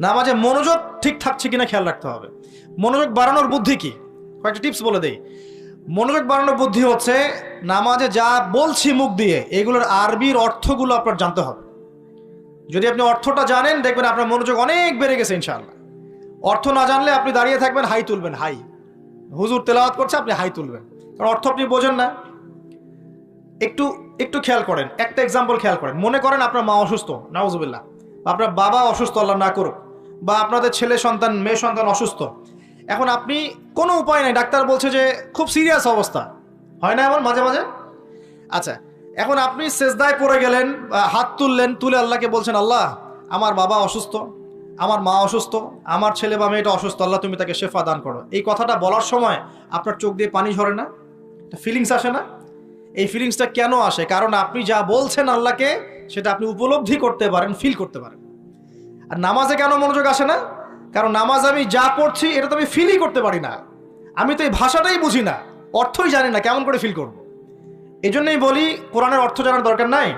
নামাজে মনোযোগ ঠিক থাকছে কিনা খেয়াল রাখতে হবে। মনোযোগ বাড়ানোর বুদ্ধি কি? কয়েকটা টিপস বলে দেই। মনোযোগ বাড়ানোর বুদ্ধি হচ্ছে, নামাজে যা বলছি মুখ দিয়ে, এগুলোর আরবির অর্থগুলো আপনার জানতে হবে। যদি আপনি অর্থটা জানেন, দেখবেন আপনার মনোযোগ অনেক বেড়ে গেছে, ইনশাআল্লাহ। অর্থ না জানলে আপনি দাঁড়িয়ে থাকবেন, হাই তুলবেন, হাই। হুজুর তেলাওয়াত করছে, আপনি হাই তুলবেন। কারণ অর্থ আপনি বোঝেন না। একটু একটু খেয়াল করেন, একটা এক্সাম্পল খেয়াল করেন। মনে করেন আপনার মা অসুস্থ, নাউজুবিল্লাহ। আপনার বাবা অসুস্থ, আল্লাহ না করুক। বা আপনাদের ছেলে সন্তান, মেয়ে সন্তান অসুস্থ। এখন আপনি কোনো উপায় নাই, ডাক্তার বলছে যে খুব সিরিয়াস অবস্থা। হয় না এমন মাঝে মাঝে? আচ্ছা এখন আপনি সেজদায় পড়ে গেলেন হাত তুললেন, তুলে আল্লাহকে বলছেন, আল্লাহ, আমার বাবা অসুস্থ, আমার মা অসুস্থ, আমার ছেলে বা মেয়েটা অসুস্থ, আল্লাহ তুমি তাকে শেফা দান করো। এই কথাটা বলার সময় আপনার চোখ দিয়ে পানি ঝরে না? ফিলিংস আসে না? এই ফিলিংসটা কেন আসে? কারণ আপনি যা বলছেন আল্লাহকে, সেটা আপনি উপলব্ধি করতে পারেন ফিল করতে পারেন। আর নামাজে কেন মনোযোগ আসে না? কারণ নামাজ আমি যা পড়ছি, এটা তো আমি ফিলই করতে পারি না। আমি তো এই ভাষাটাই বুঝি না। অর্থই জানি না কেমন করে ফিল করব। এই জন্যই বলি, কোরআনের অর্থ জানার দরকার নাই।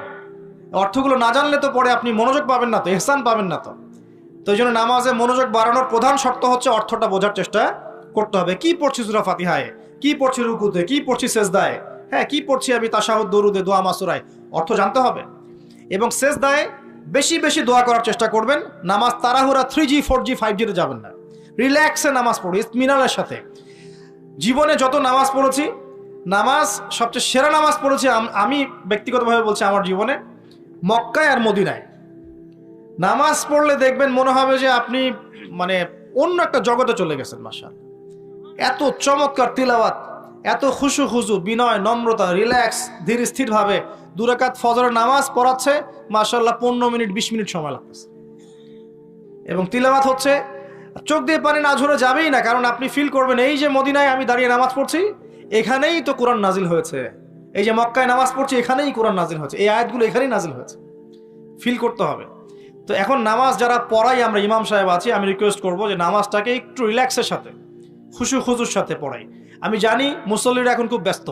অর্থগুলো না জানলে তো পরে আপনি মনোযোগ পাবেন না তো, এহসান পাবেন না তো। তো এই জন্য নামাজে মনোযোগ বাড়ানোর প্রধান শর্ত হচ্ছে অর্থটা বোঝার চেষ্টা করতে হবে। কি পড়ছি সুরা ফাতিহায়? কি পড়ছি রুকুতে? কি পড়ছি সেজদায়? হ্যাঁ কি পড়ছি আমি তাসাহুদ দরুদে, দোয়া, মাসুরায়? অর্থ জানতে হবে। এবং সেজদায় বেশি বেশি দোয়া করার চেষ্টা করবেন। নামাজ তাড়াহুড়া three G four G five জিতে যাবেন না। রিল্যাক্সে নামাজ পড়ি ইতমিনালের সাথে। জীবনে যত নামাজ পড়েছি, নামাজ, সবচেয়ে সেরা নামাজ পড়েছি আমি ব্যক্তিগতভাবে বলছি আমার জীবনে, মক্কায় আর মদিনায়। নামাজ পড়লে দেখবেন মনে হবে যে আপনি মানে অন্য একটা জগতে চলে গেছেন মাসাল এত চমৎকার তিলাওয়াত এত খুশু খুশু, বিনয়, নম্রতা, রিল্যাক্স, ধীর স্থিরভাবে দুরাকাত ফজরের নামাজ পড়াচ্ছে মাসাল্লাহ পনেরো মিনিট, বিশ মিনিট সময় লাগতেছে। এবং তিলাওয়াত হচ্ছে, চোখ দিয়ে পানি না ঝরে যাবেই না, কারণ আপনি ফিল করবেন, এই যে মদিনায় আমি দাঁড়িয়ে নামাজ পড়ছি, এখানেই তো কোরআন নাজিল হয়েছে। এই যে মক্কায় নামাজ পড়ছি, এখানেই কোরআন নাজিল হয়েছে। এই আয়াতগুলো এখানেই নাজিল হয়েছে। ফিল করতে হবে। তো এখন নামাজ যারা পড়াই, আমরা ইমাম সাহেব আছি, আমি রিকোয়েস্ট করব যে নামাজটাকে একটু রিল্যাক্সের সাথে, খুশু খুজুর সাথে পড়াই। আমি জানি মুসল্লিরা এখন খুব ব্যস্ত।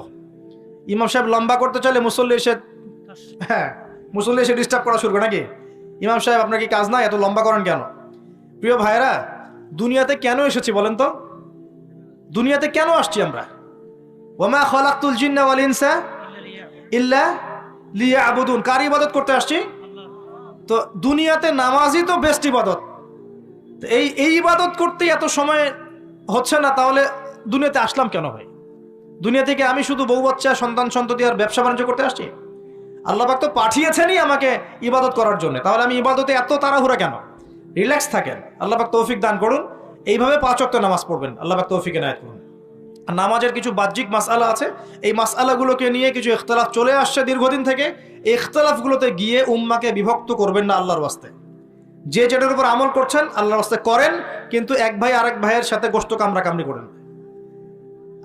ইমাম সাহেব লম্বা করতে চাইলে মুসল্লি এসে হ্যাঁ মুসল্লি এসে ডিস্টার্ব করা শুরু করে নাকি? ইমাম সাহেব, আপনার কি কাজ নাই? এত লম্বা করেন কেন? প্রিয় ভাইয়েরা, দুনিয়াতে কেন এসেছি বলেন তো? দুনিয়াতে কেন আসছি আমরা? ওমা খলাকুল জিন্না ওয়াল ইনসা ইল্লা লিয়া আবুদুন কার ইবাদত করতে আসছি? তো দুনিয়াতে নামাজই তো বেস্ট ইবাদত। এই এই ইবাদত করতে এত সময় হচ্ছে না, তাহলে দুনিয়াতে আসলাম কেন ভাই? দুনিয়া থেকে আমি শুধু বউ বাচ্চা, সন্তান সন্ততি আর ব্যবসা বাণিজ্য করতে আসছি? আল্লাহ পাক তো পাঠিয়েছেনই আমাকে ইবাদত করার জন্য। তাহলে আমি ইবাদতে এত তাড়াহুড়া কেন? রিল্যাক্স থাকেন। আল্লাহ পাক তৌফিক দান করুন। এইভাবে পাঁচ ওয়াক্ত নামাজ পড়বেন। আল্লাহ পাক তৌফিক এনায়ত করুন। আর নামাজের কিছু বাহ্যিক মাসআলা আছে। এই মাসআলাগুলোকে নিয়ে কিছু ইখতলাফ চলে আসছে দীর্ঘদিন থেকে। এই ইখতলাফগুলোতে গিয়ে উম্মাকে বিভক্ত করবেন না আল্লাহর ওয়াস্তে। যে যেটার উপর আমল করছেন, আল্লাহর ওয়াস্তে করেন, কিন্তু এক ভাই আরেক ভাইয়ের সাথে গোস্ত কামড়া কামড়ি করেন।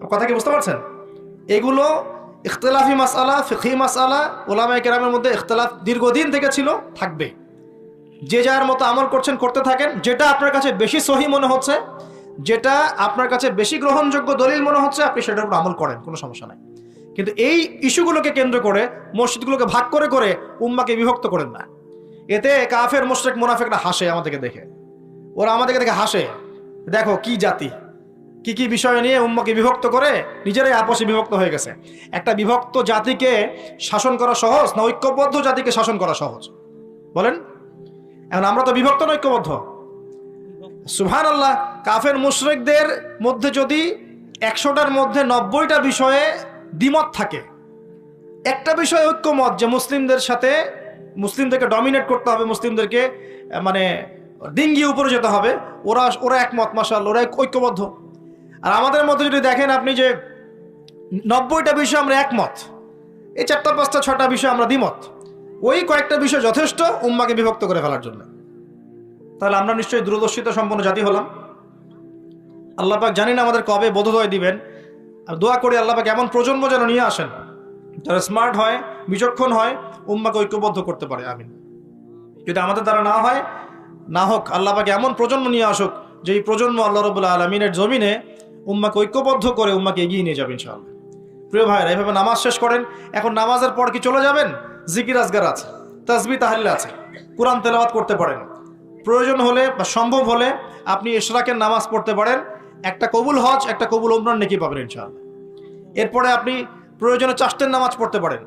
কথা কি বুঝতে পারছেন? এগুলো ইখতলাফি মাসআলা ফিখি মাসআলা ওলামায়ে কেরামের মধ্যে ইখতলাফ দীর্ঘদিন থেকে ছিল, থাকবে। যে যার মতো আমল করছেন, করতে থাকেন, যেটা আপনার কাছে বেশি সহি মনে হচ্ছে, যেটা আপনার কাছে বেশি গ্রহণযোগ্য দলিল মনে হচ্ছে, আপনি সেটার উপর আমল করেন, কোনো সমস্যা নাই। কিন্তু এই ইস্যুগুলোকে কেন্দ্র করে, মসজিদগুলোকে ভাগ করে করে উম্মাকে বিভক্ত করেন না। এতে কাফের, মোশরেক, মুনাফেকরা হাসে আমাদেরকে দেখে। ওরা আমাদেরকে দেখে হাসে। দেখো কি জাতি। কি কি বিষয় নিয়ে উম্মাকে বিভক্ত করে নিজেরাই আপসে বিভক্ত হয়ে গেছে। একটা বিভক্ত জাতিকে শাসন করা সহজ না ঐক্যবদ্ধ জাতিকে শাসন করা সহজ? বলেন। এখন আমরা তো বিভক্ত না ঐক্যবদ্ধ? সুহান আল্লাহ কাফের মুশরেকদের মধ্যে যদি একশোটার মধ্যে নব্বইটা বিষয়ে দ্বিমত থাকে, একটা বিষয় ঐক্যমত যে মুসলিমদের সাথে মুসলিমদেরকে ডমিনেট করতে হবে, মুসলিমদেরকে মানে ডিঙ্গিয়ে উপরে যেতে হবে, ওরা ওরা একমত মাসাল ওরা ঐক্যবদ্ধ। আর আমাদের মধ্যে যদি দেখেন আপনি যে নব্বইটা বিষয় আমরা একমত, এই চারটা, পাঁচটা, ছটা বিষয় আমরা দ্বিমত, ওই কয়েকটা বিষয় যথেষ্ট উম্মাকে বিভক্ত করে ফেলার জন্য। তাহলে আমরা নিশ্চয়ই দূরদর্শিতা সম্পন্ন জাতি হলাম। আল্লাহ পাক জানি না আমাদের কবে বোধোদয় দিবেন। আর দোয়া করি আল্লাহ পাক এমন প্রজন্ম যেন নিয়ে আসেন, যারা স্মার্ট হয়, বিচক্ষণ হয়, উম্মাকে ঐক্যবদ্ধ করতে পারে। আমিন। যদি আমাদের দ্বারা না হয়, না হোক, আল্লাহ পাক এমন প্রজন্ম নিয়ে আসুক যে এই প্রজন্ম আল্লাহ রবুল্লা আলমিনের জমিনে উম্মাকে ঐক্যবদ্ধ করে উম্মাকে এগিয়ে নিয়ে যাবেন ইনশাআল্লাহ। প্রিয় ভাইরা, এভাবে নামাজ শেষ করেন। এখন নামাজের পর কি চলে যাবেন? জিকির আজগার আছে তাজবি তাহলিল আছে, কোরআন তেলাওয়াত করতে পারেন। প্রয়োজন হলে বা সম্ভব হলে আপনি এশরাকের নামাজ পড়তে পারেন। একটা কবুল হজ, একটা কবুল ওমরান নেকি পাবেন ইনশাআল্লাহ। এরপরে আপনি প্রয়োজনে চাষ্টের নামাজ পড়তে পারেন।